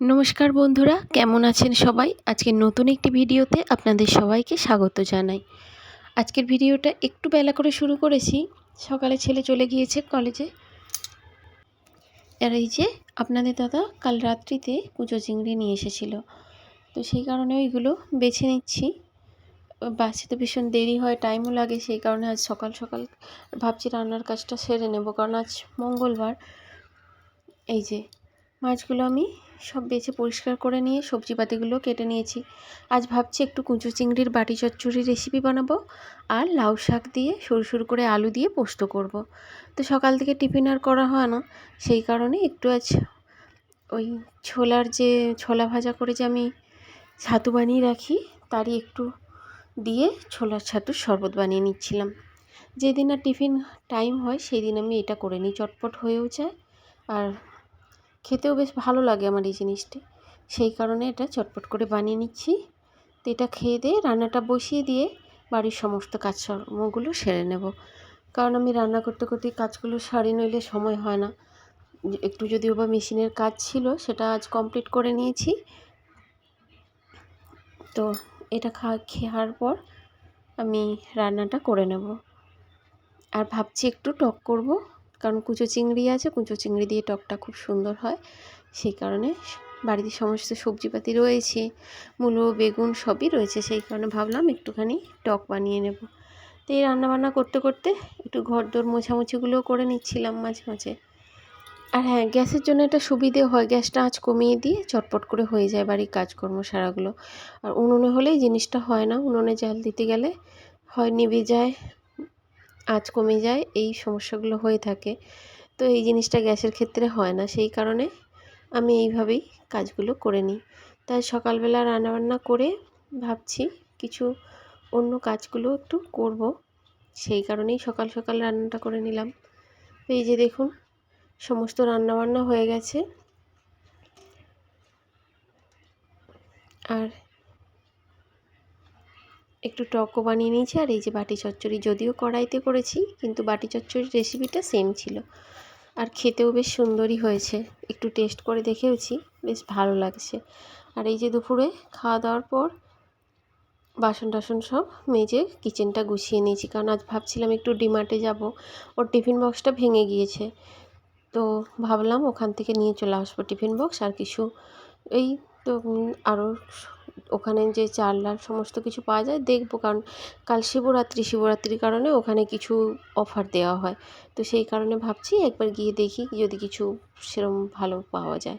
নমস্কার বন্ধুরা, কেমন আছেন সবাই? আজকে নতুন একটি ভিডিওতে আপনাদের সবাইকে স্বাগত জানাই। আজকের ভিডিওটা একটু বেলা করে শুরু করেছি। সকালে ছেলে চলে গিয়েছে কলেজে। আর এই যে আপনাদের দাদা কাল রাত্রিতে কুচো চিংড়ি নিয়ে এসেছিল। তো সেই কারণে ওইগুলো বেছে নিচ্ছি। বাসে তো ভীষণ দেরি হয় টাইমও লাগে, সেই কারণে আজ সকাল সকাল ভাবছি রান্নার কাজটা সেরে নেব। কারণ আজ মঙ্গলবার। এই যে মাছগুলো আমি সব বেছে পরিষ্কার করে নিয়ে সবজিপাতিগুলো কেটে নিয়েছি। আজ ভাবছি একটু কুঁচো চিংড়ির বাটি চচ্চড়ি রেসিপি বানাবো আর লাউ শাক দিয়ে সরু সরু করে আলু দিয়ে পোস্ত করব। তো সকাল থেকে টিফিন আর করা হয় না, সেই কারণে একটু আজ ওই ছোলার যে ছোলা ভাজা করে যে আমি ছাতু বানিয়ে রাখি, তারই একটু দিয়ে ছোলার ছাতুর শরবত বানিয়ে নিচ্ছিলাম। যেদিন আর টিফিন টাইম হয় সেই দিন আমি এটা করে নিই, চটপট হয়েও যায়। আর খেতেও বেশ ভালো লাগে আমার এই জিনিসটি। সেই কারণে এটা চটপট করে বানিয়ে নিচ্ছি। তো এটা খেয়ে দিয়ে রান্নাটা বসিয়ে দিয়ে বাড়ির সমস্ত কাজকর্মগুলো সেরে নেব। কারণ আমি রান্না করতে করতে কাজগুলো সারি নইলে সময় হয় না। একটু যদিও বা মেশিনের কাজ ছিল, সেটা আজ কমপ্লিট করে নিয়েছি। তো এটা খা, খাওয়ার পর আমি রান্নাটা করে নেব। আর ভাবছি একটু টক করব। কারণ কুচো চিংড়ি আছে, কুচো চিংড়ি দিয়ে টকটা খুব সুন্দর হয়। সেই কারণে বাড়িতে সমস্ত সবজিপাতি রয়েছে, মূলো, বেগুন সবই রয়েছে। সেই কারণে ভাবলাম একটুখানি টক বানিয়ে নেব। তো এই রান্নাবান্না করতে করতে একটু ঘর দোর মোছামুছিগুলোও করে নিচ্ছিলাম মাঝে মাঝে। আর হ্যাঁ গ্যাসের জন্য এটা সুবিধে হয়, গ্যাসটা আঁচ কমিয়ে দিয়ে চটপট করে হয়ে যায় বাড়ির কাজকর্ম সারাগুলো। আর উনুনে হলে এই জিনিসটা হয় না, উনুনে জাল দিতে গেলে হয় নিভে যায় আঁচ কমে যায়, এই সমস্যাগুলো হয়ে থাকে। তো এই জিনিসটা গ্যাসের ক্ষেত্রে হয় না। সেই কারণে আমি এইভাবেই কাজগুলো করে নিই। তাই সকালবেলা রান্নাবান্না করে ভাবছি কিছু অন্য কাজগুলো একটু করব। সেই কারণেই সকাল সকাল রান্নাটা করে নিলাম। এই যে দেখুন, সমস্ত রান্নাবান্না হয়ে গেছে। আর একটু টকও বানিয়ে নিয়েছি আর এই যে বাটি চচ্চড়ি যদিও কড়াইতে করেছি, কিন্তু বাটি চচ্চড়ির রেসিপিটা সেম ছিল। আর খেতেও বেশ সুন্দরই হয়েছে। একটু টেস্ট করে দেখেওছি, বেশ ভালো লাগছে। আর এই যে দুপুরে খাওয়া দাওয়ার পর বাসন টাসন সব মেজে কিচেনটা গুছিয়ে নিয়েছি, কারণ আজ ভাবছিলাম একটু ডিমার্টে যাব। ওর টিফিন বক্সটা ভেঙে গিয়েছে। তো ভাবলাম ওখান থেকে নিয়ে চলে আসব টিফিন বক্স আর কিছু। এই তো আরও ওখানে যে চাল ডাল সমস্ত কিছু পাওয়া যায়, দেখব। কারণ কাল শিবরাত্রি, শিবরাত্রির কারণে ওখানে কিছু অফার দেওয়া হয়। তো সেই কারণে ভাবছি একবার গিয়ে দেখি যদি কিছু সেরম ভালো পাওয়া যায়।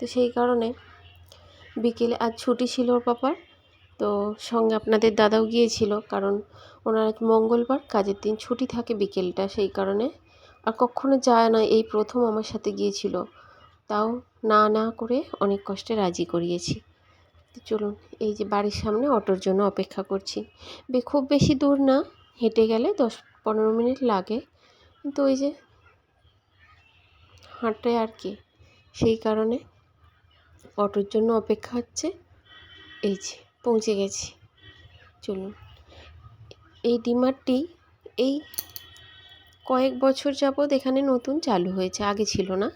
তো সেই কারণে বিকেলে, আজ ছুটি ছিল ওর পাপার, তো সঙ্গে আপনাদের দাদাও গিয়েছিল। কারণ ওনার আজ মঙ্গলবার, কাজের দিন ছুটি থাকে বিকেলটা, সেই কারণে আর কখনো যায় না। এই প্রথম আমার সাথে গিয়েছিল। তাও না না করে অনেক কষ্টে রাজি করিয়েছি। তো চলুন, এই যে বাড়ির সামনে অটোর জন্য অপেক্ষা করছি। বে, খুব বেশি দূর না, হেঁটে গেলে দশ পনেরো মিনিট লাগে। কিন্তু ওই যে হাঁটে আর কি, সেই কারণে অটোর জন্য অপেক্ষা হচ্ছে। এই যে, পৌঁছে গেছি। চলুন, এই ডিমারটি এই কয়েক বছর যাবৎ এখানে নতুন চালু হয়েছে, আগে ছিল না।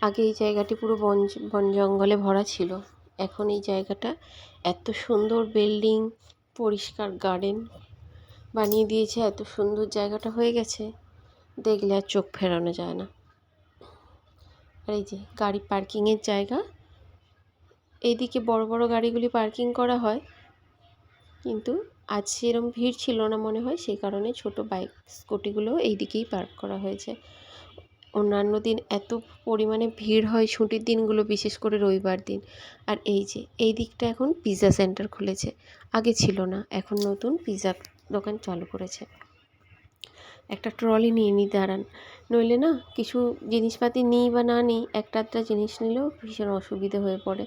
আগে এই জায়গাটি পুরো বন বন জঙ্গলে ভরা ছিল। এখন এই জায়গাটা। এত সুন্দর বিল্ডিং, পরিষ্কার গার্ডেন বানিয়ে দিয়েছে, এত সুন্দর জায়গাটা হয়ে গেছে। দেখলে আর চোখ ফেরানো যায় না। আর এই যে গাড়ি পার্কিংয়ের জায়গা। এইদিকে বড় বড় গাড়িগুলি পার্কিং করা হয়। কিন্তু আজ সেরম ভিড় ছিল না মনে হয়, সেই কারণে ছোট বাইক স্কুটিগুলো এই দিকেই পার্ক করা হয়েছে। অন্যান্য দিন এত পরিমাণে ভিড় হয় ছুটির দিনগুলো, বিশেষ করে রবিবার দিন। আর এই যে, এই দিকটা এখন পিৎজা সেন্টার খুলেছে। আগে ছিল না, এখন নতুন পিৎজা দোকান চালু করেছে। একটা ট্রলি নিয়ে নিই দাঁড়ান। নইলে না, কিছু জিনিসপাতি নিই বা না নিই, একটা একটা জিনিস নিলেও ভীষণ অসুবিধে হয়ে পড়ে।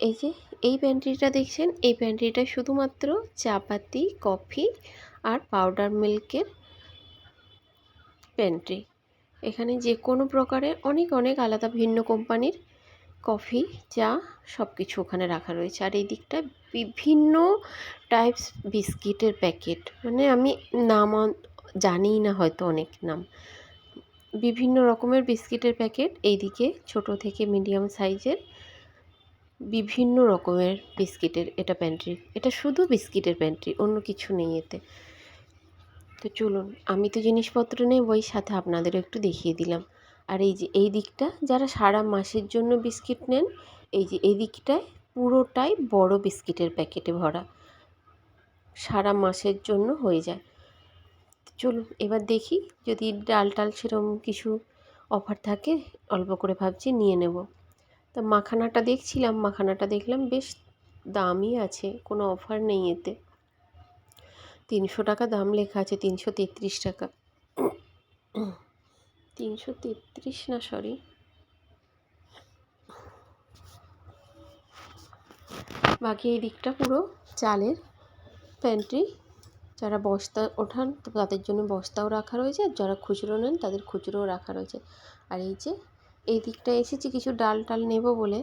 এই যে, এই প্যান্ট্রিটা দেখছেন? এই প্যান্ট্রিটা শুধুমাত্র চাপাতি, কফি আর পাউডার মিল্কের প্যান্ট্রি এখানে যে কোনো প্রকারের অনেক অনেক আলাদা ভিন্ন কোম্পানির কফি, চা সব কিছু ওখানে রাখা রয়েছে। আর এই দিকটা বিভিন্ন টাইপস বিস্কিটের প্যাকেট। মানে আমি নাম জানিই না হয়তো অনেক নাম। বিভিন্ন রকমের বিস্কিটের প্যাকেট এইদিকে ছোট থেকে মিডিয়াম সাইজের বিভিন্ন রকমের বিস্কিটের এটা প্যান্ট্রি এটা শুধু বিস্কিটের প্যান্ট্রি অন্য কিছু নেই এতে। তো চলুন, আমি তো জিনিসপত্র নেবই সাথে আপনাদেরও একটু দেখিয়ে দিলাম। আর এই যে, এই দিকটা, যারা সারা মাসের জন্য বিস্কিট নেন, এই যে, এই দিকটায় পুরোটাই বড় বিস্কিটের প্যাকেটে ভরা। সারা মাসের জন্য হয়ে যায়। চলুন, এবার দেখি যদি ডাল টাল সেরকম কিছু অফার থাকে, অল্প করে ভাবছি নিয়ে নেব। তা মাখানাটা দেখছিলাম, মাখানাটা দেখলাম বেশ দামই আছে, কোনো অফার নেই এতে। তিনশো টাকা দাম লেখা আছে, তিনশো তেত্রিশ টাকা। তিনশো তেত্রিশ না সরি বাকি এই দিকটা পুরো চালের প্যান্ট্রি যারা বস্তা ওঠান তাদের জন্য বস্তাও রাখা রয়েছে, আর যারা খুচরো নেন, তাদের খুচরোও রাখা রয়েছে। আর এই যে, এই দিকটায় এসেছি, কিছু ডাল টাল নেব বলে।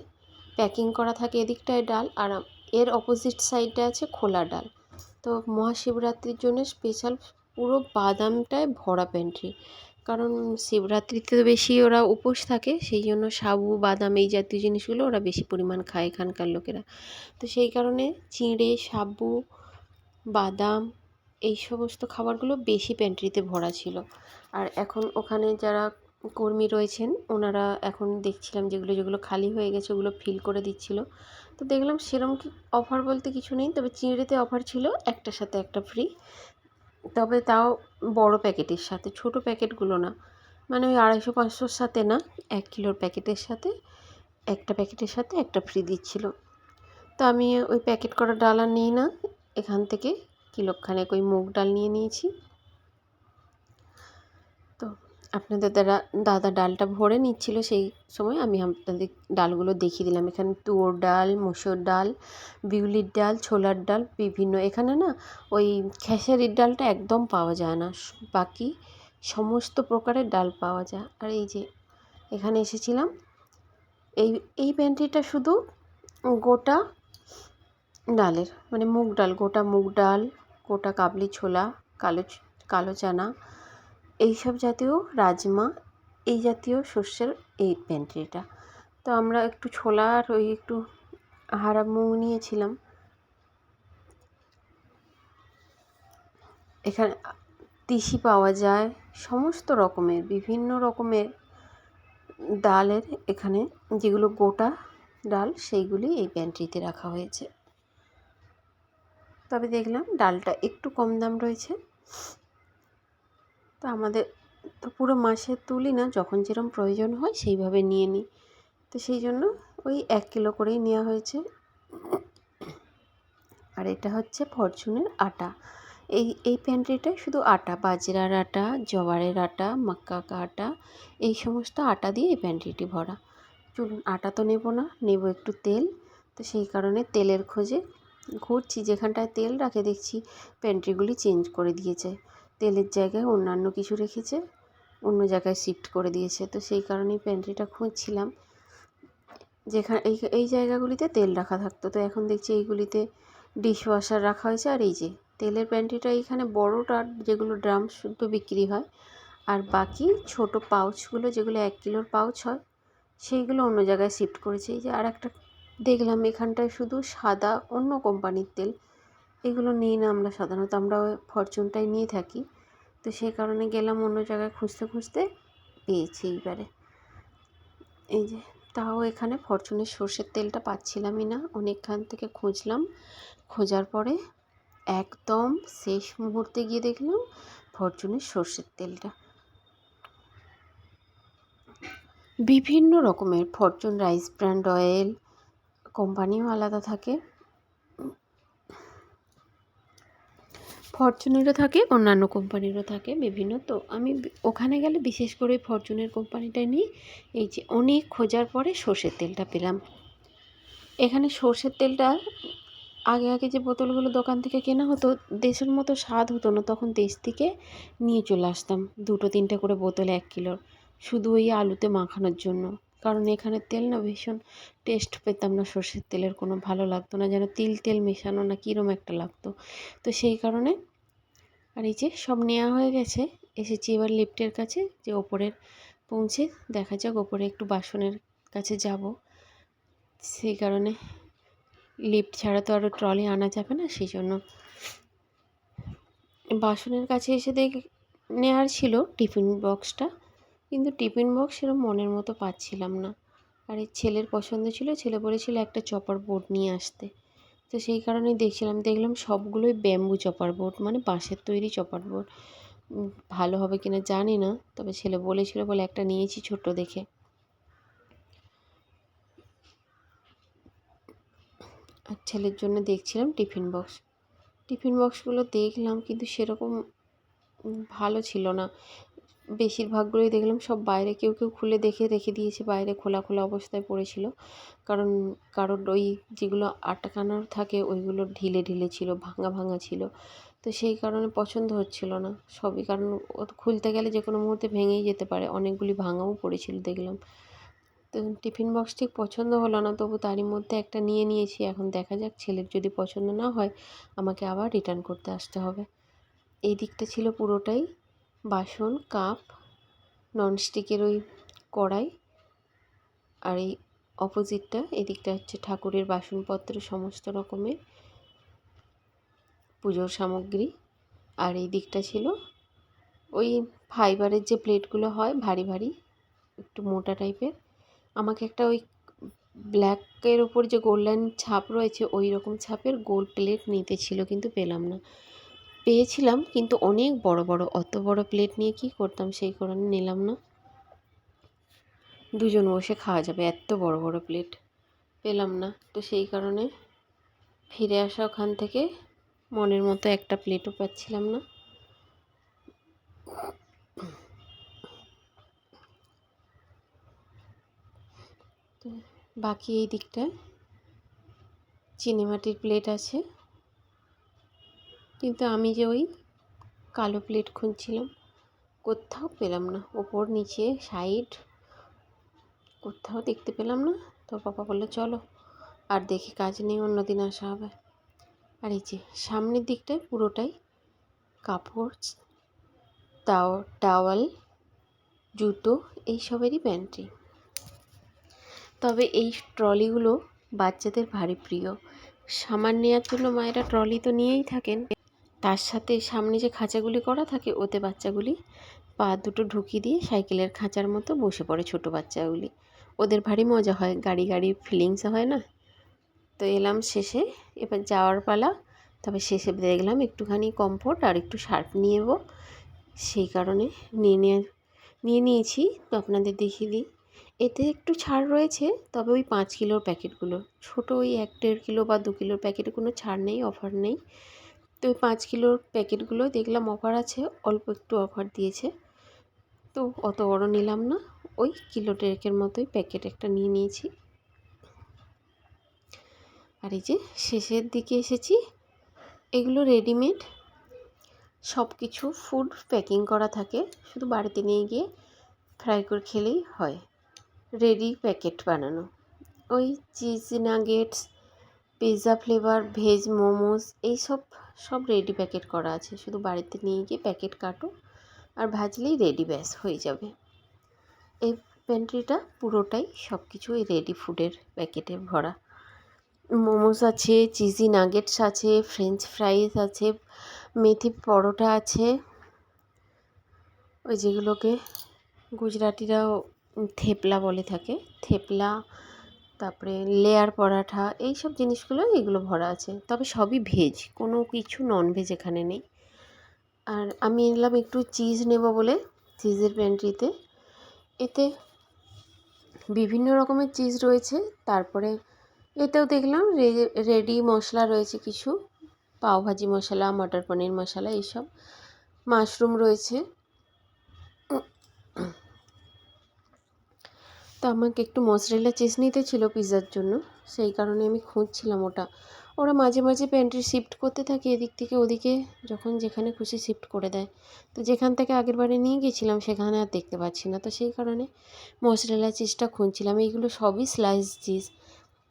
প্যাকিং করা থাকে এদিকটায় ডাল, আর এর অপোজিট সাইডে আছে খোলা ডাল। তো মহাশিবরাত্রির জন্য স্পেশাল পুরো বাদামটায় ভরা প্যান্ট্রি কারণ শিবরাত্রিতে তো বেশি ওরা উপোস থাকে, সেই জন্য সাবু, বাদাম এই জাতীয় জিনিসগুলো ওরা বেশি পরিমাণ খায় এখানকার লোকেরা। তো সেই কারণে চিঁড়ে, সাবু, বাদাম এই সমস্ত খাবারগুলো বেশি প্যান্ট্রিতে ভরা ছিল। আর এখন ওখানে যারা কর্মী রয়েছেন। ওনারা এখন দেখছিলাম যেগুলো যেগুলো খালি হয়ে গেছে, ওগুলো ফিল করে দিচ্ছিল। তো দেখলাম সেরকম কি অফার বলতে কিছু নেই, তবে চিঁড়েতে অফার ছিল, একটার সাথে একটা ফ্রি তবে তাও বড় প্যাকেটের সাথে, ছোট প্যাকেটগুলো না। মানে ওই আড়াইশো, পাঁচশোর সাথে না, এক কিলোর প্যাকেটের সাথে, একটা প্যাকেটের সাথে একটা ফ্রি দিচ্ছিল। তো আমি ওই প্যাকেট করা ডাল আর নিই না, এখান থেকে কিলোখানেক ওই মুগ ডাল নিয়ে নিয়েছি। আপনাদের দাদা দাদা ডালটা ভরে নিচ্ছিল সেই সময় আমি আপনাদের ডালগুলো দেখিয়ে দিলাম। এখানে তুয়োর ডাল, মুসুর ডাল, বিউলির ডাল, ছোলার ডাল, বিভিন্ন এখানে না ওই খেসারির ডালটা একদম পাওয়া যায় না। বাকি সমস্ত প্রকারের ডাল পাওয়া যায়। আর এই যে এখানে এসেছিলাম। এই এই প্যান্ট্রিটা শুধু গোটা ডালের মানে মুগ ডাল, গোটা মুগ ডাল, গোটা কাবলি ছোলা, কালো কালো চানা এইসব জাতীয় রাজমা, এই জাতীয় শস্যের এই প্যান্ট্রিটা তো আমরা একটু ছোলা আর ওই একটু হারা মুগ নিয়েছিলাম। এখানে তিসি পাওয়া যায়, সমস্ত রকমের, বিভিন্ন রকমের ডালের এখানে যেগুলো গোটা ডাল, সেইগুলি এই প্যান্ট্রিতে রাখা হয়েছে। তবে দেখলাম ডালটা একটু কম দাম রয়েছে। তো আমাদের তো পুরো মাসে তুলি না, যখন যেরকম প্রয়োজন হয় সেইভাবে নিয়ে নিই। তো সেই জন্য ওই এক কিলো করেই নেওয়া হয়েছে। আর এটা হচ্ছে ফরচুনের আটা। এই এই প্যান্ট্রিটায় শুধু আটা, বাজরার আটা জবারের আটা, মাক্কা আটা, এই সমস্ত আটা দিয়ে এই প্যান্ট্রিটি ভরা। চলুন আটা তো নেব না, নেব একটু তেল। তো সেই কারণে তেলের খোঁজে ঘুরছি, যেখানটায় তেল রাখে দেখছি প্যান্ট্রিগুলি চেঞ্জ করে দিয়েছে। তেলের জায়গায় অন্যান্য কিছু রেখেছে, অন্য জায়গায় শিফট করে দিয়েছে। তো সেই কারণেই প্যান্ট্রিটা খুঁজছিলাম। যেখানে এই এই জায়গাগুলিতে তেল রাখা থাকতো। তো এখন দেখছি এইগুলিতে ডিশ ওয়াশার রাখা হয়েছে। আর এই যে, তেলের প্যান্ট্রিটা এইখানে বড়োটা যেগুলো ড্রাম শুদ্ধ বিক্রি হয়, আর বাকি ছোট পাউচগুলো যেগুলো এক কিলোর পাউচ হয়, সেইগুলো অন্য জায়গায় শিফট করেছে। এই যে আর একটা দেখলাম, এখানটায় শুধু সাদা অন্য কোম্পানির তেল। এগুলো নিই না আমরা সাধারণত আমরা ফরচুনটাই নিয়ে থাকি। তো সেই কারণে গেলাম অন্য জায়গায় খুঁজতে খুঁজতে পেয়েছি এইবারে। এই যে, তাও এখানে ফরচুনের সর্ষের তেলটা পাচ্ছিলামই না, অনেকখান থেকে খুঁজলাম। খোঁজার পরে একদম শেষ মুহূর্তে গিয়ে দেখলাম ফরচুনের সর্ষের তেলটা। বিভিন্ন রকমের ফরচুন, রাইস ব্র্যান্ড অয়েল, কোম্পানিও আলাদা থাকে। ফরচুনেরও থাকে, অন্যান্য কোম্পানিরও থাকে, বিভিন্ন। তো আমি ওখানে গেলে বিশেষ করে ফরচুনের কোম্পানিটা নিই। এই যে অনেক খোঁজার পরে সর্ষের তেলটা পেলাম। এখানে সর্ষের তেলটা আগে আগে যে বোতলগুলো দোকান থেকে কেনা হতো, দেশের মতো স্বাদ হতো না, তখন দেশ থেকে নিয়ে চলে আসতাম। দুটো তিনটে করে বোতল এক কিলোর শুধু ওই আলুতে মাখানোর জন্য। কারণ এখানের তেল না ভীষণ টেস্ট পেতাম না, সর্ষের তেলের কোনো ভালো লাগতো না, যেন তিল তেল মেশানো না কীরম একটা লাগতো। তো সেই কারণে আর এই যে সব নেওয়া হয়ে গেছে, এসেছি এবার লিফটের কাছে, যে ওপরের পৌঁছে দেখা যাক, ওপরে একটু বাসনের কাছে যাব। সেই কারণে লিফট ছাড়া তো আরও ট্রলি আনা যাবে না, সেই জন্য বাসনের কাছে এসে দেখ নেওয়ার ছিল টিফিন বক্সটা কিন্তু টিফিন বক্স সেরকম মনের মতো পাচ্ছিলাম না। আর এই ছেলের পছন্দ ছিল, ছেলে বলেছিল একটা চপার বোর্ড নিয়ে আসতে। তো সেই কারণেই দেখছিলাম, দেখলাম সবগুলোই ব্যাম্বু চপার বোর্ড মানে বাঁশের তৈরি চপার বোর্ড ভালো হবে কিনা জানি না, তবে ছেলে বলেছিল বলে একটা নিয়েছি ছোট দেখে। আর ছেলের জন্য দেখছিলাম টিফিন বক্স। টিফিন বক্সগুলো দেখলাম, কিন্তু সেরকম ভালো ছিল না। বেশিরভাগগুলোই দেখলাম সব বাইরে কেউ কেউ খুলে দেখে, রেখে দিয়েছে বাইরে খোলা খোলা অবস্থায় পড়েছিল। কারণ কারোর ওই যেগুলো আটকানোর থাকে ওইগুলো ঢিলে ঢিলে ছিল, ভাঙা ভাঙা ছিল। তো সেই কারণে পছন্দ হচ্ছিল না। সবই কারণ ও খুলতে গেলে যে কোনো মুহূর্তে ভেঙেই যেতে পারে। অনেকগুলি ভাঙাও পড়েছিল দেখলাম। তো টিফিন বক্স ঠিক পছন্দ হলো না, তবু তারই মধ্যে একটা নিয়ে নিয়েছি। এখন দেখা যাক, ছেলের যদি পছন্দ না হয়, আমাকে আবার রিটার্ন করতে আসতে হবে। এই দিকটা ছিল পুরোটাই। বাসন, কাপ ননস্টিকের ওই কড়াই আর এই অপোজিটটা এদিকটা হচ্ছে ঠাকুরের বাসনপত্র, সমস্ত রকমের পুজোর সামগ্রী। আর এই দিকটা ছিল ওই ফাইবারের যে প্লেটগুলো হয়, ভারী ভারী, একটু মোটা টাইপের, আমাকে একটা ওই ব্ল্যাকের ওপর যে গোল্ডেন ছাপ রয়েছে, ওই রকম ছাপের গোল প্লেট নিতে ছিল, কিন্তু পেলাম না। পেয়েছিলাম, কিন্তু অনেক বড় বড়, অত বড় প্লেট নিয়ে কি করতাম সেই কারণে নিলাম না। দুজন বসে খাওয়া যাবে, এত বড় বড় প্লেট পেলাম না, তো সেই কারণে ফিরে আসা ওখান থেকে মনের মতো একটা প্লেটও পাচ্ছিলাম না। বাকি এই দিকটায় চিনেমাটির প্লেট আছে। কিন্তু আমি যে ওই কালো প্লেট খুঁজছিলাম, কোথাও পেলাম না। ওপর, নিচে সাইড কোথাও দেখতে পেলাম না। তো পাপা বলল, চলো, আর দেখি কাজ নেই অন্য দিন আসা হবে। আর এই যে, সামনের দিকটায় পুরোটাই কাপড়, তাও, টাওয়াল, জুতো এইসবেরই প্যান্ট্রি তবে এই ট্রলিগুলো বাচ্চাদের ভারী প্রিয়। সামান নেওয়ার জন্য মায়েরা ট্রলি তো নিয়েই থাকেন। তার সাথে সামনে যে খাঁচাগুলি করা থাকে ওতে বাচ্চাগুলি পা দুটো ঢুকিয়ে দিয়ে সাইকেলের খাঁচার মতো বসে পড়ে ছোটো বাচ্চাগুলি। ওদের ভারী মজা হয়, গাড়ি গাড়ি ফিলিংস হয় না? তো এলাম শেষে, এবার যাওয়ার পালা। তবে শেষে দেখলাম একটুখানি কমফোর্ট আর একটু শার্প নিয়ে নেব সেই কারণে নিয়ে নিয়ে নিয়ে নিয়েছি। তো আপনাদের দেখিয়ে দিই। এতে একটু ছাড় রয়েছে, তবে ওই পাঁচ কিলোর প্যাকেটগুলো। ছোটো ওই এক দেড় কিলো বা দু কিলোর প্যাকেটে কোনো ছাড় নেই অফার নেই। তো ওই পাঁচ কিলোর প্যাকেটগুলো দেখলাম অফার আছে, অল্প একটু অফার দিয়েছে। তো অত বড় নিলাম না, ওই কিলো ডেরেকের মতোই প্যাকেট একটা নিয়ে নিয়েছি। আর এই যে শেষের দিকে এসেছি, এগুলো রেডিমেড সব কিছু ফুড প্যাকিং করা থাকে, শুধু বাড়িতে নিয়ে গিয়ে ফ্রাই করে খেলেই হয়। রেডি প্যাকেট বানানো। ওই cheese nuggets, pizza flavour, veg momos, এইসব সব রেডি প্যাকেট করা আছে। শুধু বাড়িতে নিয়ে গিয়ে প্যাকেট কাটো আর ভাজলেই রেডি ব্যাস, হয়ে যাবে। এই প্যান্ট্রিটা পুরোটাই সব কিছু ওই রেডি ফুডের প্যাকেটে ভরা। মোমোস আছে চিজি নাগেটস আছে ফ্রেঞ্চ ফ্রাইস আছে, মেথি পরোটা আছে। ওই যেগুলোকে গুজরাটিরাও থেপলা বলে থাকে। থেপলা তারপরে লেয়ার পরাঠা এই সব জিনিসগুলো এগুলো ভরা আছে। তবে সবই ভেজ কোনো কিছু নন ভেজ এখানে নেই। আর আমি এলাম একটু চিজ নেব বলে চিজের প্যান্ট্রিতে এতে বিভিন্ন রকমের চিজ রয়েছে। তারপরে এতেও দেখলাম রেডি মশলা রয়েছে কিছু। পাওভাজি মশলা, মটর পনির মশলা, এইসব। মাশরুম রয়েছে। তো আমাকে একটু মশরেলা চিজ নিতে ছিল পিৎজার জন্য। সেই কারণে আমি খুঁজছিলাম ওটা। ওরা মাঝে মাঝে প্যান্ট্রি শিফট করতে থাকে এদিক থেকে ওদিকে, যখন যেখানে খুশি শিফট করে দেয়। তো যেখান থেকে আগের বারে নিয়ে গেছিলাম, সেখানে আর দেখতে পাচ্ছি না। তো সেই কারণে মশরেলা চিজটা খুঁজছিলাম। এইগুলো সবই স্লাইস চিজ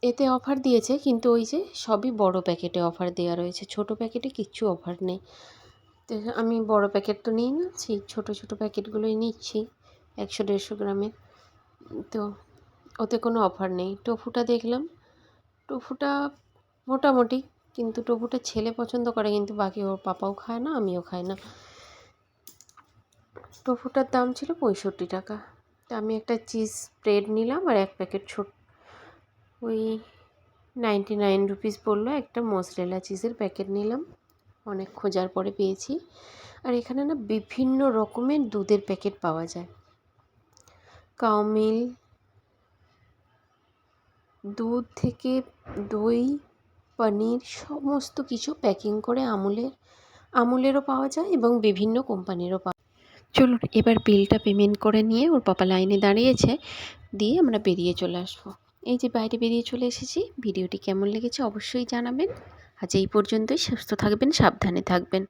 এতে অফার দিয়েছে, কিন্তু ওই যে সবই বড় প্যাকেটে অফার দেওয়া রয়েছে। ছোট প্যাকেটে কিচ্ছু অফার নেই। তো আমি বড় প্যাকেট তো নিই না সেই ছোটো ছোটো প্যাকেটগুলোই নিচ্ছি, একশো দেড়শো গ্রামের। তো ওতে কোনো অফার নেই। টোফুটা দেখলাম। টোফুটা মোটামুটি, কিন্তু টোফুটা ছেলে পছন্দ করে, কিন্তু বাকি ওর পাপাও খায় না, আমিও খাই না। টোফুটার দাম ছিল পঁয়ষট্টি টাকা। তা আমি একটা চিজ স্প্রেড নিলাম আর এক প্যাকেট ছোট ওই নাইনটি নাইন রুপিস পড়ল একটা মসরেলা চিজের প্যাকেট নিলাম। অনেক খোঁজার পরে পেয়েছি। আর এখানে না বিভিন্ন রকমের দুধের প্যাকেট পাওয়া যায়। কাউমিল দুধ থেকে দই, পনির, সমস্ত কিছু প্যাকিং করে আমুলের, আমুলেরও পাওয়া যায় এবং বিভিন্ন কোম্পানিরও পাওয়া চলুন, এবার বিলটা পেমেন্ট করে নিয়ে ওর পাপা লাইনে দাঁড়িয়েছে, দিয়ে আমরা বেরিয়ে চলে আসব। এই যে বাইরে বেরিয়ে চলে এসেছি, ভিডিওটি কেমন লেগেছে অবশ্যই জানাবেন। আজ এই পর্যন্তই, সুস্থ থাকবেন, সাবধানে থাকবেন।